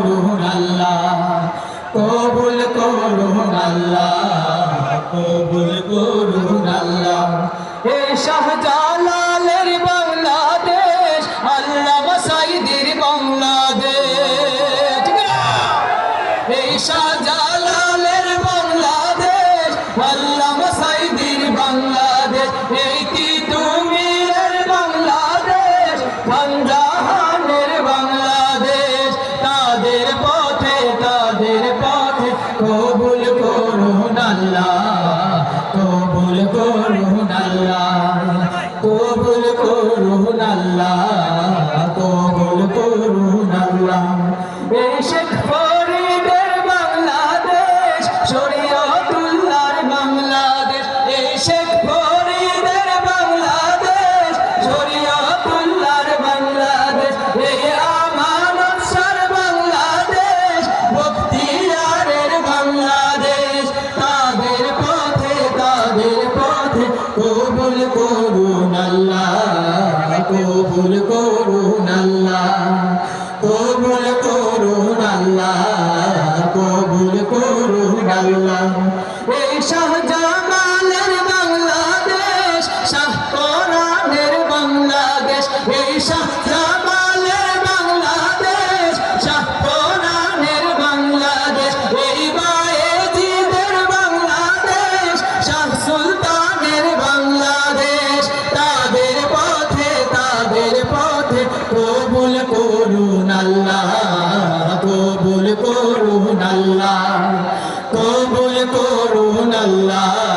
করুন আল্লাহ কবুল করুন আল্লাহ কবুল করুন আল্লাহ। এ শাহজালালের এই শেখ ফরিদের বাংলাদেশ, শরীয়তুল্লাহর বাংলাদেশ। এই শেখ ফরিদের বাংলাদেশ, শরীয়তুল্লাহর বাংলাদেশ। এই বাংলাদেশ, বখতিয়ারের বাংলাদেশ। তাদের পথে তাদের পথে কবুল করুন আল্লাহ, কবুল করুন আল্লাহ, কবুল করুন আল্লাহ কবুল করুন আল্লাহ। এই শাহজামালের বাংলাদেশ, শাহ কোরআনের বাংলাদেশ। এই শাহজামালের বাংলাদেশ, শাহ কোরআনের বাংলাদেশ। এই বায়েজিদের বাংলাদেশ, শাহ সুলতানের বাংলাদেশ। তাদের পথে তাদের পথে কবুল করুন আল্লাহ।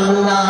আল্লাহ।